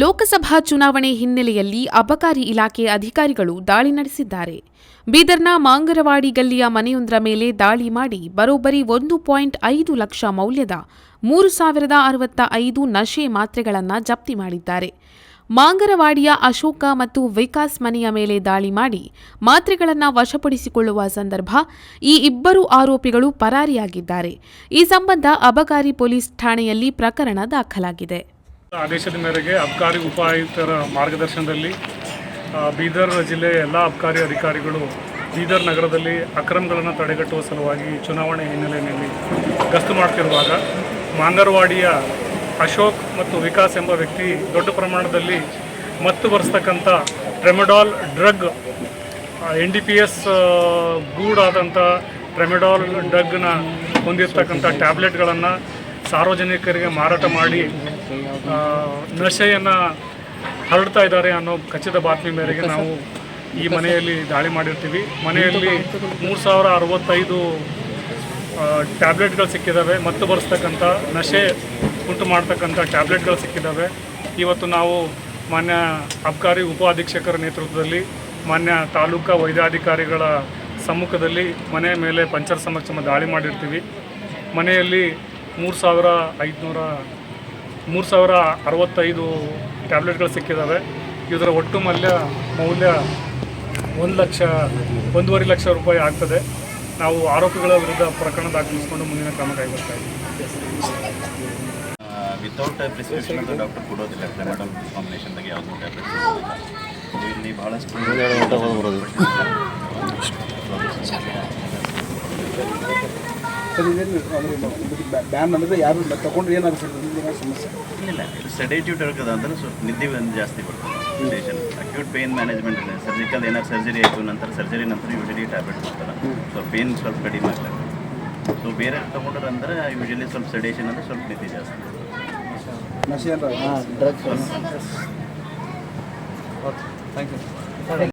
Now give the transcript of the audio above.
ಲೋಕಸಭಾ ಚುನಾವಣೆ ಹಿನ್ನೆಲೆಯಲ್ಲಿ ಅಬಕಾರಿ ಇಲಾಖೆ ಅಧಿಕಾರಿಗಳು ದಾಳಿ ನಡೆಸಿದ್ದಾರೆ. ಬೀದರ್ನ ಮಾಂಗರವಾಡಿ ಗಲ್ಲಿಯ ಮನೆಯೊಂದರ ಮೇಲೆ ದಾಳಿ ಮಾಡಿ ಬರೋಬ್ಬರಿ ಒಂದು ಪಾಯಿಂಟ್ ಐದು ಲಕ್ಷ ಮೌಲ್ಯದ ಮೂರು ಸಾವಿರದ ಅರವತ್ತ ಐದು ನಶೆ ಮಾತ್ರೆಗಳನ್ನು ಜಪ್ತಿ ಮಾಡಿದ್ದಾರೆ. ಮಾಂಗರವಾಡಿಯ ಅಶೋಕ ಮತ್ತು ವಿಕಾಸ್ ಮನೆಯ ಮೇಲೆ ದಾಳಿ ಮಾಡಿ ಮಾತ್ರೆಗಳನ್ನು ವಶಪಡಿಸಿಕೊಳ್ಳುವ ಸಂದರ್ಭ ಈ ಇಬ್ಬರು ಆರೋಪಿಗಳು ಪರಾರಿಯಾಗಿದ್ದಾರೆ. ಈ ಸಂಬಂಧ ಅಬಕಾರಿ ಪೊಲೀಸ್ ಠಾಣೆಯಲ್ಲಿ ಪ್ರಕರಣ ದಾಖಲಾಗಿದೆ. ಆದೇಶದ ಮೇರೆಗೆ ಅಬ್ಕಾರಿ ಉಪಾಯುಕ್ತರ ಮಾರ್ಗದರ್ಶನದಲ್ಲಿ ಬೀದರ್ ಜಿಲ್ಲೆಯ ಎಲ್ಲ ಅಬ್ಕಾರಿ ಅಧಿಕಾರಿಗಳು ಬೀದರ್ ನಗರದಲ್ಲಿ ಅಕ್ರಮಗಳನ್ನು ತಡೆಗಟ್ಟುವ ಸಲುವಾಗಿ ಚುನಾವಣೆ ಹಿನ್ನೆಲೆಯಲ್ಲಿ ಗಸ್ತು ಮಾಡ್ತಿರುವಾಗ ಮಾಂಗರವಾಡಿಯ ಅಶೋಕ್ ಮತ್ತು ವಿಕಾಸ್ ಎಂಬ ವ್ಯಕ್ತಿ ದೊಡ್ಡ ಪ್ರಮಾಣದಲ್ಲಿ ಮತ್ತು ಬರೆಸ್ತಕ್ಕಂಥ tramadol drug N D P S ಗೂಡಾದಂಥ tramadol ಡ್ರಗ್ನ ಹೊಂದಿರ್ತಕ್ಕಂಥ ಟ್ಯಾಬ್ಲೆಟ್ಗಳನ್ನು ಸಾರ್ವಜನಿಕರಿಗೆ ಮಾರಾಟ ಮಾಡಿ ನಶೆಯನ್ನು ಹರಡ್ತಾ ಇದ್ದಾರೆ ಅನ್ನೋ ಖಚಿತ ಬಾತ್ಮಿ ಮೇರೆಗೆ ನಾವು ಈ ಮನೆಯಲ್ಲಿ ದಾಳಿ ಮಾಡಿರ್ತೀವಿ. ಮನೆಯಲ್ಲಿ ಮೂರು ಸಾವಿರ ಅರವತ್ತೈದು ಟ್ಯಾಬ್ಲೆಟ್ಗಳು ಸಿಕ್ಕಿದ್ದಾವೆ. ಮತ್ತು ಬರೆಸ್ತಕ್ಕಂಥ ನಶೆ ಉಂಟು ಮಾಡ್ತಕ್ಕಂಥ ಟ್ಯಾಬ್ಲೆಟ್ಗಳು ಸಿಕ್ಕಿದ್ದಾವೆ. ಇವತ್ತು ನಾವು ಮಾನ್ಯ ಅಬ್ಕಾರಿ ಉಪ ಅಧೀಕ್ಷಕರ ನೇತೃತ್ವದಲ್ಲಿ ಮಾನ್ಯ ತಾಲೂಕಾ ವೈದ್ಯಾಧಿಕಾರಿಗಳ ಸಮ್ಮುಖದಲ್ಲಿ ಮನೆಯ ಮೇಲೆ ಪಂಚರ್ ಸಮಕ್ಷಮ ದಾಳಿ ಮಾಡಿರ್ತೀವಿ. ಮನೆಯಲ್ಲಿ ಮೂರು ಸಾವಿರ ಐದುನೂರ ಮೂರು ಸಾವಿರ ಅರವತ್ತೈದು ಟ್ಯಾಬ್ಲೆಟ್ಗಳು ಸಿಕ್ಕಿದ್ದಾವೆ ಇದರ ಒಟ್ಟು ಮೌಲ್ಯ ಮೌಲ್ಯ ಒಂದು ಲಕ್ಷ ಒಂದೂವರೆ ಲಕ್ಷ ರೂಪಾಯಿ ಆಗ್ತದೆ. ನಾವು ಆರೋಪಿಗಳ ವಿರುದ್ಧ ಪ್ರಕರಣ ದಾಖಲಿಸಿಕೊಂಡು ಮುಂದಿನ ಕ್ರಮ ಕೈಗೊಳ್ತಾ ಇದ್ದೀವಿ. ವಿತೌಟ್ ಪ್ರಿಸ್ಕ್ರಿಪ್ಷನ್ ಅಂತ ಡಾಕ್ಟರ್ ಕೊಡೋದಿಲ್ಲ ಟ್ರೆಮೆಡಲ್ ಕಾಂಬಿನೇಷನ್ದಾಗ ಯಾವುದೂ ಟ್ಯಾಬ್ಲೆಟ್ಸ್ ಇಲ್ಲಿ. ಭಾಳಷ್ಟು ಸರ್ ಇದೇನು ಅಂದರೆ ಬ್ಯಾನ್ ಅಂದರೆ ಯಾರು ತಗೊಂಡ್ರೆ ನಿಮ್ಗೆ ಸಮಸ್ಯೆ? ಇಲ್ಲ ಇದು ಸೆಡೇಟಿವ್ ಡ್ರಗ್ ಅದ ಅಂದ್ರೆ ಸ್ವಲ್ಪ ನಿದ್ದೆ ಒಂದು ಜಾಸ್ತಿ ಬರ್ತದೆ ಪೇಷನ್ ಅಕ್ಯೂಟ್ ಪೇನ್ ಮ್ಯಾನೇಜ್ಮೆಂಟ್ ಇದೆ. ಸರ್ಜಿಕಲ್ ಏನಾದ್ರು ಸರ್ಜರಿ ಆಯಿತು ನಂತರ ಸರ್ಜರಿ ನಂತರ ಯೂಶಲಿ ಟ್ಯಾಬ್ಲೆಟ್ ಕೊಡ್ತಾರೆ. ಸ್ವಲ್ಪ ಪೇನ್ ಸ್ವಲ್ಪ ಕಡಿಮೆ ಆಗ್ತದೆ. ಸೊ ಬೇರೆ ತೊಗೊಂಡ್ರೆ ಅಂದ್ರೆ ಯೂಶಲಿ ಸ್ವಲ್ಪ ಸೆಡೇಷನ್ ಅಂದ್ರೆ ಸ್ವಲ್ಪ ನಿದ್ದೆ ಜಾಸ್ತಿ ಓಕೆ ಅಂದ್ರೆ ಡ್ರಗ್ಸ್ ಥ್ಯಾಂಕ್ ಯು